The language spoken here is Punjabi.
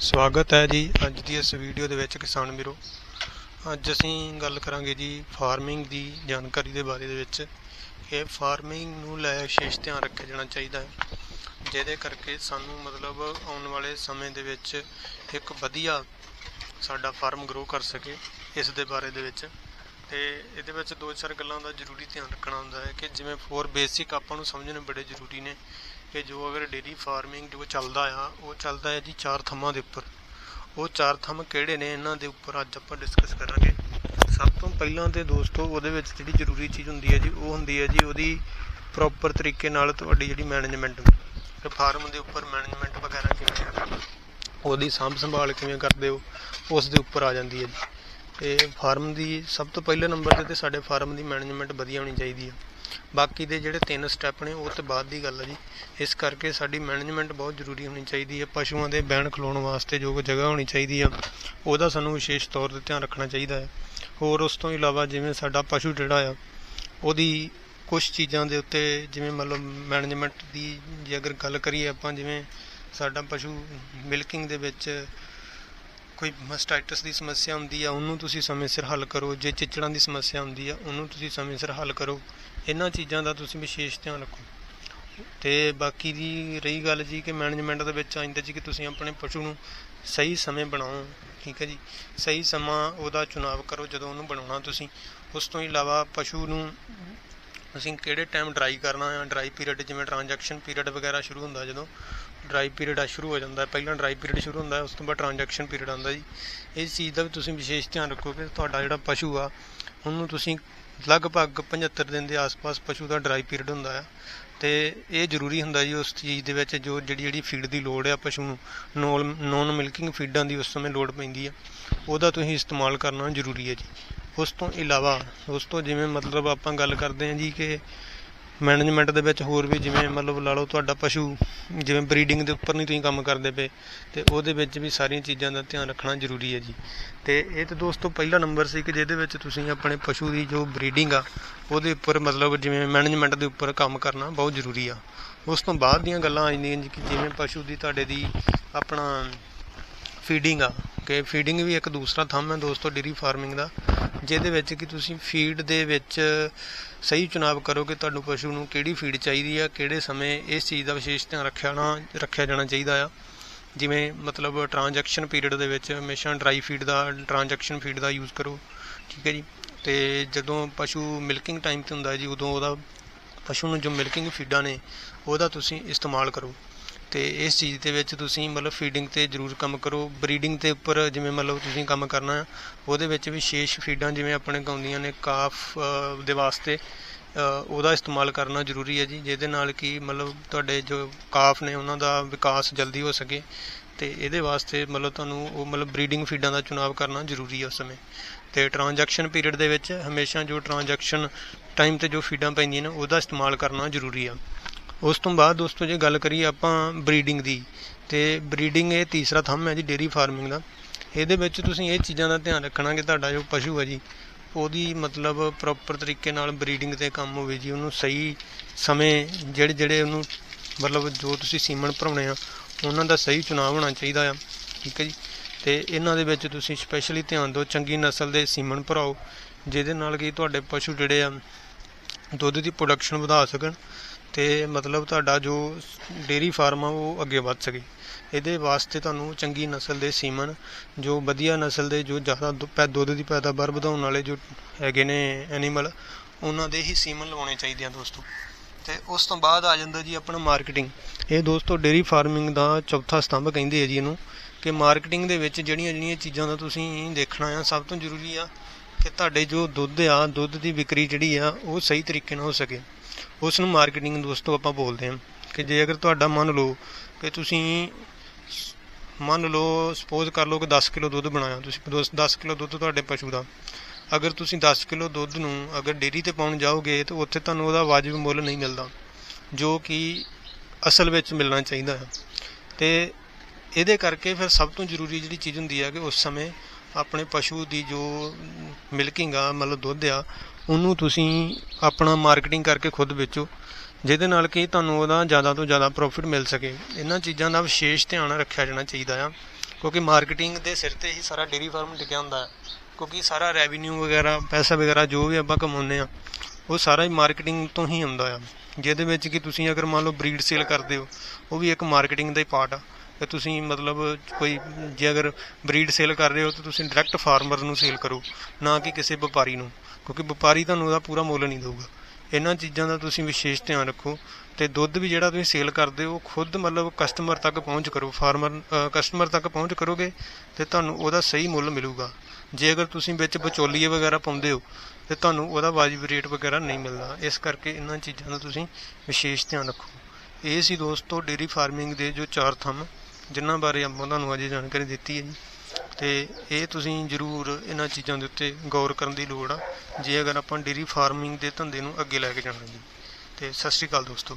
ਸਵਾਗਤ ਹੈ ਜੀ ਅੱਜ ਦੀ ਇਸ ਵੀਡੀਓ ਦੇ ਵਿੱਚ ਕਿਸਾਨ ਵੀਰੋ। ਅੱਜ ਅਸੀਂ ਗੱਲ ਕਰਾਂਗੇ ਜੀ ਫਾਰਮਿੰਗ ਦੀ ਜਾਣਕਾਰੀ ਦੇ ਬਾਰੇ ਦੇ ਵਿੱਚ ਕਿ ਫਾਰਮਿੰਗ ਨੂੰ ਲੈ ਵਿਸ਼ੇਸ਼ ਧਿਆਨ ਰੱਖਿਆ ਜਾਣਾ ਚਾਹੀਦਾ ਹੈ, ਜਿਹਦੇ ਕਰਕੇ ਸਾਨੂੰ ਮਤਲਬ ਆਉਣ ਵਾਲੇ ਸਮੇਂ ਦੇ ਵਿੱਚ ਇੱਕ ਵਧੀਆ ਸਾਡਾ ਫਾਰਮ ਗਰੋ ਕਰ ਸਕੇ ਇਸ ਦੇ ਬਾਰੇ ਦੇ ਵਿੱਚ। ਤੇ ਇਹਦੇ ਵਿੱਚ ਦੋ ਚਾਰ ਗੱਲਾਂ ਦਾ ਜ਼ਰੂਰੀ ਧਿਆਨ ਰੱਖਣਾ ਹੁੰਦਾ ਹੈ ਕਿ ਜਿਵੇਂ ਫੋਰ ਬੇਸਿਕ ਆਪਾਂ ਨੂੰ ਸਮਝਣੇ ਬੜੇ ਜ਼ਰੂਰੀ ਨੇ ਕਿ ਜੋ ਅਗਰ ਡੇਰੀ ਫਾਰਮਿੰਗ ਜੋ ਚੱਲਦਾ ਆ, ਉਹ ਚੱਲਦਾ ਹੈ ਜੀ ਚਾਰ ਥੰਮਾਂ ਦੇ ਉੱਪਰ। ਉਹ ਚਾਰ ਥੰਮ ਕਿਹੜੇ ਨੇ ਇਹਨਾਂ ਦੇ ਉੱਪਰ ਅੱਜ ਆਪਾਂ ਡਿਸਕਸ ਕਰਾਂਗੇ। ਸਭ ਤੋਂ ਪਹਿਲਾਂ ਤੇ ਦੋਸਤੋ ਉਹਦੇ ਵਿੱਚ ਜਿਹੜੀ ਜ਼ਰੂਰੀ ਚੀਜ਼ ਹੁੰਦੀ ਹੈ ਜੀ, ਉਹ ਹੁੰਦੀ ਹੈ ਜੀ ਉਹਦੀ ਪ੍ਰੋਪਰ ਤਰੀਕੇ ਨਾਲ ਤੁਹਾਡੀ ਜਿਹੜੀ ਮੈਨੇਜਮੈਂਟ ਕਿ ਫਾਰਮ ਦੇ ਉੱਪਰ ਮੈਨੇਜਮੈਂਟ ਵਗੈਰਾ ਕਿਵੇਂ ਆ, ਉਹਦੀ ਸਾਂਭ ਸੰਭਾਲ ਕਿਵੇਂ ਕਰਦੇ ਹੋ, ਉਸ ਦੇ ਉੱਪਰ ਆ ਜਾਂਦੀ ਹੈ ਜੀ। ਤੇ ਫਾਰਮ ਦੀ ਸਭ ਤੋਂ ਪਹਿਲੇ ਨੰਬਰ ਤੇ ਤੇ ਸਾਡੇ ਫਾਰਮ ਦੀ ਮੈਨੇਜਮੈਂਟ ਵਧੀਆ ਹੋਣੀ ਚਾਹੀਦੀ ਹੈ। ਬਾਕੀ ਦੇ ਜਿਹੜੇ ਤਿੰਨ ਸਟੈਪ ਨੇ, ਉਹ ਤੇ ਬਾਅਦ ਦੀ ਗੱਲ ਹੈ ਜੀ। ਇਸ ਕਰਕੇ ਸਾਡੀ ਮੈਨੇਜਮੈਂਟ ਬਹੁਤ ਜ਼ਰੂਰੀ ਹੋਣੀ ਚਾਹੀਦੀ ਹੈ ਪਸ਼ੂਆਂ ਦੇ ਬਹਿਣ ਖਲੋਣ ਵਾਸਤੇ ਜੋ ਕੋਈ ਜਗ੍ਹਾ ਹੋਣੀ ਚਾਹੀਦੀ ਆ, ਉਹਦਾ ਸਾਨੂੰ ਵਿਸ਼ੇਸ਼ ਤੌਰ ਤੇ ਧਿਆਨ ਰੱਖਣਾ ਚਾਹੀਦਾ ਹੈ ਹੋਰ ਉਸ ਤੋਂ ਇਲਾਵਾ ਜਿਵੇਂ ਸਾਡਾ ਪਸ਼ੂ ਜਿਹੜਾ ਆ, ਉਹਦੀ ਕੁਝ ਚੀਜ਼ਾਂ ਦੇ ਉੱਤੇ ਜਿਵੇਂ ਮਤਲਬ ਮੈਨੇਜਮੈਂਟ ਦੀ ਜੇ ਅਗਰ ਗੱਲ ਕਰੀਏ ਆਪਾਂ, ਜਿਵੇਂ ਸਾਡਾ ਪਸ਼ੂ ਮਿਲਕਿੰਗ ਦੇ ਵਿੱਚ ਕੋਈ ਮਸਟਾਈਟਸ ਦੀ ਸਮੱਸਿਆ ਹੁੰਦੀ ਆ, ਉਹਨੂੰ ਤੁਸੀਂ ਸਮੇਂ ਸਿਰ ਹੱਲ ਕਰੋ। ਜੇ ਚਿੱਚੜਾਂ ਦੀ ਸਮੱਸਿਆ ਹੁੰਦੀ ਆ, ਉਹਨੂੰ ਤੁਸੀਂ ਸਮੇਂ ਸਿਰ ਹੱਲ ਕਰੋ। ਇਹਨਾਂ ਚੀਜ਼ਾਂ ਦਾ ਤੁਸੀਂ ਵਿਸ਼ੇਸ਼ ਧਿਆਨ ਰੱਖੋ। ਤੇ ਬਾਕੀ ਦੀ ਰਹੀ ਗੱਲ ਜੀ ਕਿ ਮੈਨੇਜਮੈਂਟ ਦੇ ਵਿੱਚ ਆਇੰਦਾ ਜੀ ਕਿ ਤੁਸੀਂ ਆਪਣੇ ਪਸ਼ੂ ਨੂੰ ਸਹੀ ਸਮੇਂ ਬਣਾਓ, ਠੀਕ ਹੈ ਜੀ? ਸਹੀ ਸਮਾਂ ਉਹਦਾ ਚੁਣਾਵ ਕਰੋ ਜਦੋਂ ਉਹਨੂੰ ਬਣਾਉਣਾ ਤੁਸੀਂ। ਉਸ ਤੋਂ ਇਲਾਵਾ ਪਸ਼ੂ ਨੂੰ ਅਸੀਂ ਕਿਹੜੇ ਟਾਈਮ ਡਰਾਈ ਕਰਨਾ ਆ? ਡਰਾਈ ਪੀਰੀਅਡ ਜਿਵੇਂ ਟ੍ਰਾਂਜੈਕਸ਼ਨ ਪੀਰੀਅਡ ਵਗੈਰਾ ਸ਼ੁਰੂ ਹੁੰਦਾ ਜਦੋਂ ਡਰਾਈ ਪੀਰੀਅਡ ਆ ਸ਼ੁਰੂ ਹੋ ਜਾਂਦਾ ਪਹਿਲਾਂ ਡਰਾਈ ਪੀਰੀਅਡ ਸ਼ੁਰੂ ਹੁੰਦਾ ਉਸ ਤੋਂ ਬਾਅਦ ਟ੍ਰਾਂਜੈਕਸ਼ਨ ਪੀਰੀਅਡ ਆਉਂਦਾ ਜੀ। ਇਸ ਚੀਜ਼ ਦਾ ਵੀ ਤੁਸੀਂ ਵਿਸ਼ੇਸ਼ ਧਿਆਨ ਰੱਖੋ ਕਿ ਤੁਹਾਡਾ ਜਿਹੜਾ ਪਸ਼ੂ ਆ, ਉਹਨੂੰ ਤੁਸੀਂ ਲਗਭਗ 75 ਦਿਨ ਦੇ ਆਸ-ਪਾਸ ਪਸ਼ੂ ਦਾ ਡਰਾਈ ਪੀਰੀਅਡ ਹੁੰਦਾ ਆ ਤੇ ਇਹ ਜ਼ਰੂਰੀ ਹੁੰਦਾ ਜੀ ਉਸ ਚੀਜ਼ ਦੇ ਵਿੱਚ ਜੋ ਜਿਹੜੀ ਜਿਹੜੀ ਫੀਡ ਦੀ ਲੋੜ ਆ ਪਸ਼ੂ ਨੂੰ ਨੋਨ ਨੋਨ ਮਿਲਕਿੰਗ ਫੀਡਾਂ ਦੀ ਉਸ ਸਮੇਂ ਲੋੜ ਪੈਂਦੀ ਆ। ਉਹਦਾ ਤੁਸੀਂ ਇਸਤੇਮਾਲ ਕਰਨਾ ਜ਼ਰੂਰੀ ਹੈ ਜੀ। ਉਸ ਤੋਂ ਇਲਾਵਾ, ਉਸ ਤੋਂ ਜਿਵੇਂ ਮਤਲਬ ਆਪਾਂ ਗੱਲ ਕਰਦੇ ਹਾਂ ਜੀ ਕਿ ਮੈਨੇਜਮੈਂਟ ਦੇ ਵਿੱਚ ਹੋਰ ਵੀ ਜਿਵੇਂ ਮਤਲਬ ਲਾ ਲਓ ਤੁਹਾਡਾ ਪਸ਼ੂ ਜਿਵੇਂ ਬਰੀਡਿੰਗ ਦੇ ਉੱਪਰ ਨਹੀਂ ਤੁਸੀਂ ਕੰਮ ਕਰਦੇ ਪਏ, ਤੇ ਉਹਦੇ ਵਿੱਚ ਵੀ ਸਾਰੀਆਂ ਚੀਜ਼ਾਂ ਦਾ ਧਿਆਨ ਰੱਖਣਾ ਜ਼ਰੂਰੀ ਹੈ ਜੀ। ਤੇ ਇਹ ਤੇ ਦੋਸਤੋ ਪਹਿਲਾ ਨੰਬਰ ਸੀ ਕਿ ਜਿਹਦੇ ਵਿੱਚ ਤੁਸੀਂ ਆਪਣੇ ਪਸ਼ੂ ਦੀ ਜੋ ਬਰੀਡਿੰਗ ਆ, ਉਹਦੇ ਉੱਪਰ ਮਤਲਬ ਜਿਵੇਂ ਮੈਨੇਜਮੈਂਟ ਦੇ ਉੱਪਰ ਕੰਮ ਕਰਨਾ ਬਹੁਤ ਜ਼ਰੂਰੀ ਆ। ਉਸ ਤੋਂ ਬਾਅਦ ਦੀਆਂ ਗੱਲਾਂ ਆ ਜਾਂਦੀਆਂ ਜੀ ਕਿ ਜਿਵੇਂ ਪਸ਼ੂ ਦੀ ਤੁਹਾਡੇ ਦੀ ਆਪਣਾ ਫੀਡਿੰਗ ਆ ਕਿ ਫੀਡਿੰਗ ਵੀ ਇੱਕ ਦੂਸਰਾ ਥੰਮ ਹੈ ਦੋਸਤੋ ਡੇਰੀ ਫਾਰਮਿੰਗ ਦਾ, ਜਿਹਦੇ ਵਿੱਚ ਕਿ ਤੁਸੀਂ ਫੀਡ ਦੇ ਵਿੱਚ ਸਹੀ ਚੁਣਾਵ ਕਰੋ ਕਿ ਤੁਹਾਨੂੰ ਪਸ਼ੂ ਨੂੰ ਕਿਹੜੀ ਫੀਡ ਚਾਹੀਦੀ ਆ, ਕਿਹੜੇ ਸਮੇਂ ਇਸ ਚੀਜ਼ ਦਾ ਵਿਸ਼ੇਸ਼ ਧਿਆਨ ਰੱਖਿਆ ਨਾ ਰੱਖਿਆ ਜਾਣਾ ਚਾਹੀਦਾ ਆ। ਜਿਵੇਂ ਮਤਲਬ ਟ੍ਰਾਂਜੈਕਸ਼ਨ ਪੀਰੀਅਡ ਦੇ ਵਿੱਚ ਹਮੇਸ਼ਾ ਡਰਾਈ ਫੀਡ ਦਾ ਟ੍ਰਾਂਜੈਕਸ਼ਨ ਫੀਡ ਦਾ ਯੂਜ਼ ਕਰੋ, ਠੀਕ ਹੈ ਜੀ। ਤੇ ਜਦੋਂ ਪਸ਼ੂ ਮਿਲਕਿੰਗ ਟਾਈਮ ਤੇ ਹੁੰਦਾ ਜੀ, ਉਦੋਂ ਉਹਦਾ, ਪਸ਼ੂ ਨੂੰ ਜੋ ਮਿਲਕਿੰਗ ਫੀਡਾਂ ਨੇ, ਉਹਦਾ ਤੁਸੀਂ ਇਸਤੇਮਾਲ ਕਰੋ। ਤੇ ਇਸ ਚੀਜ਼ ਦੇ ਵਿੱਚ ਤੁਸੀਂ ਮਤਲਬ ਫੀਡਿੰਗ ਤੇ ਜ਼ਰੂਰ ਕੰਮ ਕਰੋ। ਬਰੀਡਿੰਗ ਤੇ ਉੱਪਰ ਜਿਵੇਂ ਮਤਲਬ ਤੁਸੀਂ ਕੰਮ ਕਰਨਾ ਹੈ ਉਹਦੇ ਵਿੱਚ ਵਿਸ਼ੇਸ਼ ਫੀਡਾਂ ਜਿਵੇਂ ਆਪਣੇ ਗਾਉਂਦੀਆਂ ਨੇ ਕਾਫ ਦੇ ਵਾਸਤੇ ਉਹਦਾ ਇਸਤੇਮਾਲ ਕਰਨਾ ਜ਼ਰੂਰੀ ਹੈ ਜੀ, ਜਿਹਦੇ ਨਾਲ ਕਿ ਮਤਲਬ ਤੁਹਾਡੇ ਜੋ ਕਾਫ ਨੇ ਉਹਨਾਂ ਦਾ ਵਿਕਾਸ ਜਲਦੀ ਹੋ ਸਕੇ ਤੇ ਇਹਦੇ ਵਾਸਤੇ ਮਤਲਬ ਤੁਹਾਨੂੰ ਉਹ ਮਤਲਬ ਬਰੀਡਿੰਗ ਫੀਡਾਂ ਦਾ ਚੁਣਾਵ ਕਰਨਾ ਜ਼ਰੂਰੀ ਹੈ ਉਸ ਸਮੇਂ। ਤੇ ਟ੍ਰਾਂਜੈਕਸ਼ਨ ਪੀਰੀਅਡ ਦੇ ਵਿੱਚ ਹਮੇਸ਼ਾ ਜੋ ਟ੍ਰਾਂਜੈਕਸ਼ਨ ਟਾਈਮ ਤੇ ਜੋ ਫੀਡਾਂ ਪੈਂਦੀਆਂ ਨੇ ਉਹਦਾ ਇਸਤੇਮਾਲ ਕਰਨਾ ਜ਼ਰੂਰੀ ਆ ਉਸ ਤੋਂ ਬਾਅਦ ਦੋਸਤੋ ਜੇ ਗੱਲ ਕਰੀਏ ਆਪਾਂ ਬਰੀਡਿੰਗ ਦੀ, ਤੇ ਬਰੀਡਿੰਗ ਇਹ ਤੀਸਰਾ ਥੰਮ ਹੈ ਜੀ ਡੇਰੀ ਫਾਰਮਿੰਗ ਦਾ। ਇਹਦੇ ਵਿੱਚ ਤੁਸੀਂ ਇਹ ਚੀਜ਼ਾਂ ਦਾ ਧਿਆਨ ਰੱਖਣਾ ਕਿ ਤੁਹਾਡਾ ਜੋ ਪਸ਼ੂ ਹੈ ਜੀ, ਉਹਦੀ ਮਤਲਬ ਪ੍ਰੋਪਰ ਤਰੀਕੇ ਨਾਲ ਬਰੀਡਿੰਗ ਤੇ ਕੰਮ ਹੋਵੇ ਜੀ, ਉਹਨੂੰ ਸਹੀ ਸਮੇਂ ਜਿਹੜੇ ਜਿਹੜੇ ਉਹਨੂੰ ਮਤਲਬ ਜੋ ਤੁਸੀਂ ਸੀਮਨ ਭਰਾਉਣੇ ਆ, ਉਹਨਾਂ ਦਾ ਸਹੀ ਚੁਣਾਵ ਹੋਣਾ ਚਾਹੀਦਾ ਆ, ਠੀਕ ਹੈ ਜੀ। ਤੇ ਇਹਨਾਂ ਦੇ ਵਿੱਚ ਤੁਸੀਂ ਸਪੈਸ਼ਲੀ ਧਿਆਨ ਦਿਓ, ਚੰਗੀ ਨਸਲ ਦੇ ਸੀਮਨ ਭਰਾਓ, ਜਿਹਦੇ ਨਾਲ ਕਿ ਤੁਹਾਡੇ ਪਸ਼ੂ ਜਿਹੜੇ ਆ, ਦੁੱਧ ਦੀ ਪ੍ਰੋਡਕਸ਼ਨ ਵਧਾ ਸਕਣ ਅਤੇ ਮਤਲਬ ਤੁਹਾਡਾ ਜੋ ਡੇਅਰੀ ਫਾਰਮ ਆ, ਉਹ ਅੱਗੇ ਵੱਧ ਸਕੇ। ਇਹਦੇ ਵਾਸਤੇ ਤੁਹਾਨੂੰ ਚੰਗੀ ਨਸਲ ਦੇ ਸੀਮਨ, ਜੋ ਵਧੀਆ ਨਸਲ ਦੇ, ਜੋ ਜ਼ਿਆਦਾ ਦੁ- ਪੈ- ਦੁੱਧ ਦੀ ਪੈਦਾਵਾਰ ਵਧਾਉਣ ਵਾਲੇ ਜੋ ਹੈਗੇ ਨੇ ਐਨੀਮਲ ਉਹਨਾਂ ਦੇ ਹੀ ਸੀਮਨ ਲਵਾਉਣੇ ਚਾਹੀਦੇ ਆ ਦੋਸਤੋ। ਤੇ ਉਸ ਤੋਂ ਬਾਅਦ ਆ ਜਾਂਦਾ ਜੀ ਆਪਣਾ ਮਾਰਕੀਟਿੰਗ ਇਹ ਦੋਸਤੋ ਡੇਰੀ ਫਾਰਮਿੰਗ ਦਾ ਚੌਥਾ ਸਤੰਭ ਕਹਿੰਦੇ ਆ ਜੀ ਇਹਨੂੰ, ਕਿ ਮਾਰਕੀਟਿੰਗ ਦੇ ਵਿੱਚ ਜਿਹੜੀਆਂ ਜਿਹੜੀਆਂ ਚੀਜ਼ਾਂ ਦਾ ਤੁਸੀਂ ਦੇਖਣਾ ਆ, ਸਭ ਤੋਂ ਜ਼ਰੂਰੀ ਆ ਕਿ ਤੁਹਾਡੇ ਜੋ ਦੁੱਧ ਆ, ਦੁੱਧ ਦੀ ਵਿਕਰੀ ਜਿਹੜੀ ਆ, ਉਹ ਸਹੀ ਤਰੀਕੇ ਨਾਲ ਹੋ ਸਕੇ। ਉਸ ਨੂੰ ਮਾਰਕੀਟਿੰਗ ਦੋਸਤੋ ਆਪਾਂ ਬੋਲਦੇ ਹਾਂ ਕਿ ਜੇ ਅਗਰ ਤੁਹਾਡਾ ਮੰਨ ਲਓ ਕਿ ਤੁਸੀਂ ਮੰਨ ਲਓ ਸਪੋਜ਼ ਕਰ ਲਓ ਕਿ 10 ਕਿਲੋ ਦੁੱਧ ਬਣਾਇਆ, ਤੁਸੀਂ 10 ਕਿਲੋ ਦੁੱਧ ਤੁਹਾਡੇ ਪਸ਼ੂ ਦਾ। ਅਗਰ ਤੁਸੀਂ 10 ਕਿਲੋ ਦੁੱਧ ਨੂੰ ਅਗਰ ਡੇਅਰੀ ਤੇ ਪਾਉਣ ਜਾਓਗੇ ਤਾਂ ਉੱਥੇ ਤੁਹਾਨੂੰ ਉਹਦਾ ਵਾਜਬ ਮੁੱਲ ਨਹੀਂ ਮਿਲਦਾ, ਜੋ ਕਿ ਅਸਲ ਵਿੱਚ ਮਿਲਣਾ ਚਾਹੀਦਾ ਹੈ। ਤੇ ਇਹਦੇ ਕਰਕੇ ਫਿਰ ਸਭ ਤੋਂ ਜ਼ਰੂਰੀ ਜਿਹੜੀ ਚੀਜ਼ ਹੁੰਦੀ ਹੈ ਕਿ ਉਸ ਸਮੇਂ ਆਪਣੇ ਪਸ਼ੂ ਦੀ ਜੋ ਮਿਲਕਿੰਗ ਆ, ਮਤਲਬ ਦੁੱਧ ਆ ਉਹਨੂੰ ਤੁਸੀਂ ਆਪਣਾ ਮਾਰਕੀਟਿੰਗ ਕਰਕੇ ਖੁਦ ਵੇਚੋ, ਜਿਹਦੇ ਨਾਲ ਕਿ ਤੁਹਾਨੂੰ ਉਹਦਾ ਜ਼ਿਆਦਾ ਤੋਂ ਜ਼ਿਆਦਾ ਪ੍ਰੋਫਿਟ ਮਿਲ ਸਕੇ। ਇਹਨਾਂ ਚੀਜ਼ਾਂ ਦਾ ਵਿਸ਼ੇਸ਼ ਧਿਆਨ ਰੱਖਿਆ ਜਾਣਾ ਚਾਹੀਦਾ ਆ, ਕਿਉਂਕਿ ਮਾਰਕੀਟਿੰਗ ਦੇ ਸਿਰ ਤੇ ਹੀ ਸਾਰਾ ਡੇਰੀ ਫਾਰਮ ਟਿਕਿਆ ਹੁੰਦਾ ਹੈ ਕਿਉਂਕਿ ਸਾਰਾ ਰੈਵਨਿਊ ਵਗੈਰਾ, ਪੈਸਾ ਵਗੈਰਾ ਜੋ ਵੀ ਆਪਾਂ ਕਮਾਉਂਦੇ ਆ, ਉਹ ਸਾਰਾ ਹੀ ਮਾਰਕੀਟਿੰਗ ਤੋਂ ਹੀ ਆਉਂਦਾ ਆ। ਜਿਹਦੇ ਵਿੱਚ ਕਿ ਤੁਸੀਂ ਅਗਰ ਮੰਨ ਲਓ ਬਰੀਡ ਸੇਲ ਕਰਦੇ ਹੋ, ਉਹ ਵੀ ਇੱਕ ਮਾਰਕੀਟਿੰਗ ਦਾ ਹੀ ਪਾਰਟ ਆ। ਤੇ ਤੁਸੀਂ ਮਤਲਬ ਕੋਈ, ਜੇ ਅਗਰ ਬਰੀਡ ਸੇਲ ਕਰ ਰਹੇ ਹੋ ਤਾਂ ਤੁਸੀਂ ਡਾਇਰੈਕਟ ਫਾਰਮਰ ਨੂੰ ਸੇਲ ਕਰੋ, ਨਾ ਕਿ ਕਿਸੇ ਵਪਾਰੀ ਨੂੰ, ਕਿਉਂਕਿ ਵਪਾਰੀ ਤੁਹਾਨੂੰ ਉਹਦਾ ਪੂਰਾ ਮੁੱਲ ਨਹੀਂ ਦੇਊਗਾ। ਇਹਨਾਂ ਚੀਜ਼ਾਂ ਦਾ ਤੁਸੀਂ ਵਿਸ਼ੇਸ਼ ਧਿਆਨ ਰੱਖੋ ਤੇ ਦੁੱਧ ਵੀ ਜਿਹੜਾ ਤੁਸੀਂ ਸੇਲ ਕਰਦੇ ਹੋ ਖੁਦ ਮਤਲਬ ਕਸਟਮਰ ਤੱਕ ਪਹੁੰਚ ਕਰੋ ਫਾਰਮਰ ਕਸਟਮਰ ਤੱਕ ਪਹੁੰਚ ਕਰੋਗੇ ਤੇ ਤੁਹਾਨੂੰ ਉਹਦਾ ਸਹੀ ਮੁੱਲ ਮਿਲੂਗਾ। ਜੇ ਅਗਰ ਤੁਸੀਂ ਵਿੱਚ ਵਿਚੋਲੀਏ ਵਗੈਰਾ ਪਾਉਂਦੇ ਹੋ, ਤੇ ਤੁਹਾਨੂੰ ਉਹਦਾ ਵਾਜਬ ਰੇਟ ਵਗੈਰਾ ਨਹੀਂ ਮਿਲਦਾ। ਇਸ ਕਰਕੇ ਇਹਨਾਂ ਚੀਜ਼ਾਂ ਦਾ ਤੁਸੀਂ ਵਿਸ਼ੇਸ਼ ਧਿਆਨ ਰੱਖੋ। ਇਹ ਸੀ ਦੋਸਤੋ ਡੇਰੀ ਫਾਰਮਿੰਗ ਦੇ ਜੋ ਚਾਰ ਥੰਮ। ਜਿਨ੍ਹਾਂ ਬਾਰੇ ਆਪਾਂ ਤੁਹਾਨੂੰ ਅਜੇ ਜਾਣਕਾਰੀ ਦਿੱਤੀ ਹੈ ਜੀ। ਤੇ ਇਹ ਤੁਸੀਂ ਜਰੂਰ ਇਹਨਾਂ ਚੀਜ਼ਾਂ ਦੇ ਉੱਤੇ ਗੌਰ ਕਰਨ ਦੀ ਲੋੜ ਆ। ਜੇ ਅਗਰ ਆਪਾਂ ਡੇਰੀ ਫਾਰਮਿੰਗ ਦੇ ਧੰਦੇ ਨੂੰ ਅੱਗੇ ਲੈ ਕੇ ਜਾਣਾ ਜੀ। ਤੇ ਸਤਿ ਸ਼੍ਰੀ ਅਕਾਲ ਦੋਸਤੋ।